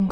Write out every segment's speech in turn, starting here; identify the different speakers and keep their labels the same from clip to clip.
Speaker 1: এমন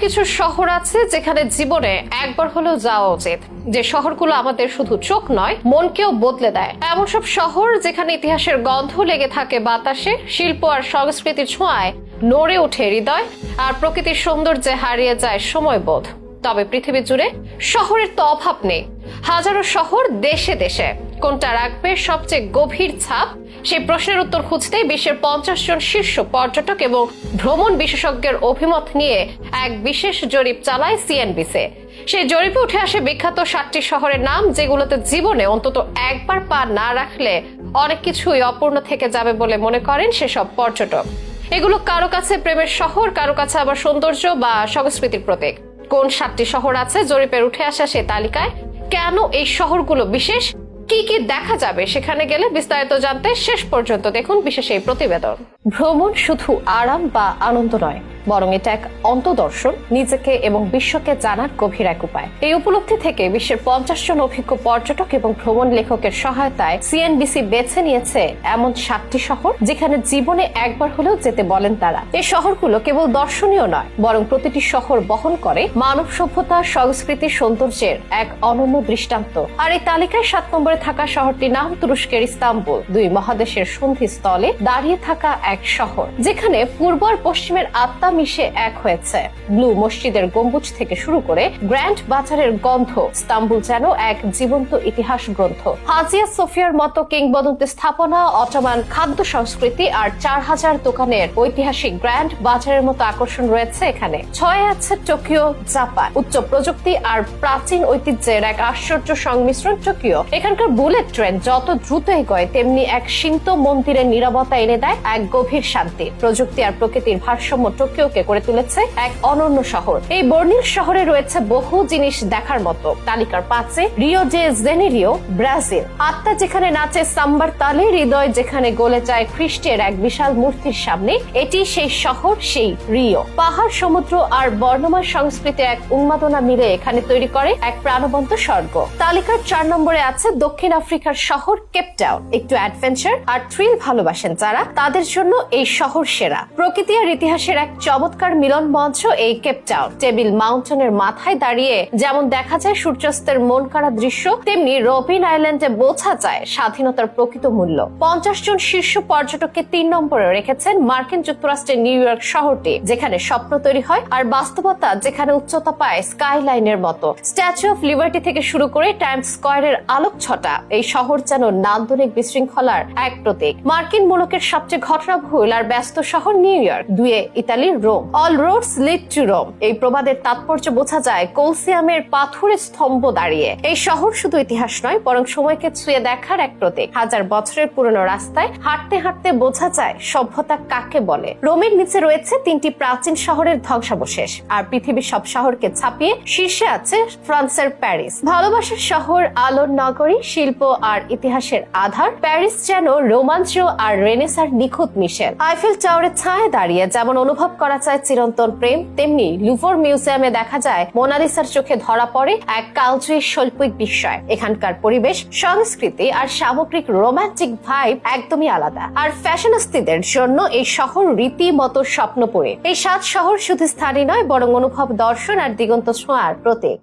Speaker 1: কিছু শহর আছে যেখানে জীবনে একবার হলেও যাওয়া উচিত। যে শহরগুলো আমাদের শুধু চোখ নয়, মনকেও বদলে দেয়। এমন সব শহর যেখানে ইতিহাসের গন্ধ লেগে থাকে বাতাসে, শিল্প আর সংস্কৃতির ছোঁয়ায় নড়ে ওঠে হৃদয়, আর প্রকৃতির সৌন্দর্যে হারিয়ে যায় সময়বোধ। তবে পৃথিবী জুড়ে শহরের তো অভাব নেই। হাজারো শহর দেশে দেশে। কোনটা রাখবে সবচেয়ে গভীর ছাপ? সেই প্রশ্নের উত্তর খুঁজতেই বিশ্বের পঞ্চাশ জন শীর্ষ পর্যটক এবং ভ্রমণ বিশেষজ্ঞের অভিমত নিয়ে এক বিশেষ জরিপ চালায় সিএনবিসি সেই জরিপে উঠে আসে বিখ্যাত সাতটি শহরের নাম, যেগুলোতে জীবনে অন্তত একবার পা না রাখলে অনেক কিছুই অপূর্ণ থেকে যাবে বলে মনে করেন সেসব পর্যটক। এগুলো কারও কাছে প্রেমের শহর, কারও কাছে আবার সৌন্দর্য বা সংস্কৃতির প্রতীক। কোন সাতটি শহর আছে? জরিপের উঠে আসা সে তালিকায় কেন এই শহরগুলো বিশেষ? কি কি দেখা যাবে? সেখানে গেলে বিস্তারিত জানতে শেষ পর্যন্ত দেখুন বিশেষ এই প্রতিবেদন। ভ্রমণ শুধু আরাম বা আনন্দ নয়, বরং এটা এক অন্তদর্শন নিজেকে এবং বিশ্বকে জানার গভীর এক উপায়। এই উপলব্ধি থেকে বিশ্বের পঞ্চাশ জন অভিজ্ঞ পর্যটক এবং ভ্রমণ লেখকের সহায়তায় সিএনবিসি বেছে নিয়েছে এমন সাতটি শহর, যেখানে জীবনে একবার হলেও যেতে বলেন তারা। এই শহরগুলো কেবল দর্শনীয় নয়, বরং প্রতিটি শহর বহন করে মানব সভ্যতা, সংস্কৃতি, সৌন্দর্যের এক অনন্য দৃষ্টান্ত। আর এই তালিকায় সাত নম্বরে থাকা শহরটির নাম তুরস্কের ইস্তাম্বুল। দুই মহাদেশের সন্ধিস্থলে দাঁড়িয়ে থাকা এক শহর, যেখানে পূর্ব আর পশ্চিমের আত্মা মিশে এক হয়েছে। ব্লু মসজিদের গম্বুজ থেকে শুরু করে গ্র্যান্ড বাজারের গন্ধ ইস্তাম্বুল যেন এক জীবন্ত ইতিহাস গ্রন্থ। হাজিয়া সোফিয়ার মতো কিংবদন্তি স্থাপনা, অটোমান খাদ্য সংস্কৃতি আর চার হাজার দোকানের ঐতিহাসিক গ্র্যান্ড বাজারের মতো আকর্ষণ রয়েছে এখানে। ছয় আছে টোকিও, জাপান। উচ্চ প্রযুক্তি আর প্রাচীন ঐতিহ্যের এক আশ্চর্য সংমিশ্রণ টোকিও। এখানকার বুলেট ট্রেন যত দ্রুত এগোয়, তেমনি এক সিন্ত মন্দিরের নিরাপত্তা এনে দেয় এক গভীর শান্তি। প্রযুক্তি আর প্রকৃতির ভারসাম্য টোকিওকে করে তুলেছে এক অনন্য শহর। এই বর্ণিল শহরে রয়েছে বহু জিনিস দেখার মতো। তালিকার পাঁচে রিও ডে জেনেরিও, ব্রাজিল। আত্মা যেখানে নাচে সাম্বার তালে, হৃদয় যেখানে গলে যায় খ্রিস্টের এক বিশাল মূর্তির সামনে, এটি সেই শহর, সেই রিও। পাহাড়, সমুদ্র আর বর্ণময় সংস্কৃতি এক উন্মাদনা মিলে এখানে তৈরি করে এক প্রাণবন্ত স্বর্গ। তালিকার চার নম্বরে আছে দক্ষিণ আফ্রিকার শহর কেপটাউন একটু অ্যাডভেঞ্চার আর থ্রিল ভালোবাসেন যারা। তাদের জন্য এই শহর সেরা। প্রকৃতি আর ইতিহাসের এক চমৎকার মিলন মঞ্চ এই কেপটাউন টেবিল মাউন্টেনের মাথায় দাঁড়িয়ে যেমন দেখা যায় সূর্যাস্তের মন কাড়া দৃশ্য, তেমনি রবিন আইল্যান্ডে বোঝা যায় স্বাধীনতার প্রকৃত মূল্য। পঞ্চাশ জন শীর্ষ পর্যটককে তিন নম্বরে রেখেছেন মার্কিন যুক্তরাষ্ট্রের নিউ ইয়র্ক শহরটি, যেখানে স্বপ্ন তৈরি হয় আর বাস্তবতা যেখানে উচ্চতা পায় স্কাইলাইনের মতো। স্ট্যাচু অফ লিবার্টি থেকে শুরু করে টাইমস স্কোয়ারের আলোক ছটা এই শহর যেন নান্দনিক বিশৃঙ্খলার এক প্রতীক। মার্কিন মুলুকের সবচেয়ে ঘটনাবহুল আর ব্যস্ত শহর নিউ ইয়র্ক, দুয়ে ইতালির Rome. All roads lead to Rome এই প্রবাদের তাৎপর্য বোঝা যায় কলসিয়ামের পাথরের স্তম্ভ দাঁড়িয়ে। এই শহর শুধু ইতিহাস নয়, বরং সময়কে ছুঁয়ে দেখার এক প্রতীক। হাজার বছরের পুরনো রাস্তায় হাঁটতে হাঁটতে বোঝা যায় সভ্যতা কাকে বলে। রোমের নিচে রয়েছে তিনটি প্রাচীন শহরের ধ্বংসাবশেষ, আর পৃথিবীর সব শহরকে ছাপিয়ে শীর্ষে আছে ফ্রান্সের প্যারিস। ভালোবাসার শহর, আলোর নগরী, শিল্প আর ইতিহাসের আধার। প্যারিস যেন রোমাঞ্চ আর রেনেসার নিখুঁত মিশেল আইফেল টাওয়ারের ছায় দাঁড়িয়ে যেমন অনুভব করা যায় চিরন্তন প্রেম, তেমনি লুভর মিউজিয়ামে দেখা যায় মোনালিসার চোখে ধরা পড়ে এক কালজয়ী শৈল্পিক বিস্ময়। এখানকার পরিবেশ, সংস্কৃতি আর সামগ্রিক রোমান্টিক ভাইব একদমই আলাদা। আর ফ্যাশনিস্টদের জন্য এই শহর রীতিমতো স্বপ্নপুরী এই সাত শহর শুধু স্থানীয় নয়, বরং অনুভব, দর্শন আর দিগন্ত ছোঁয়ার প্রতীক।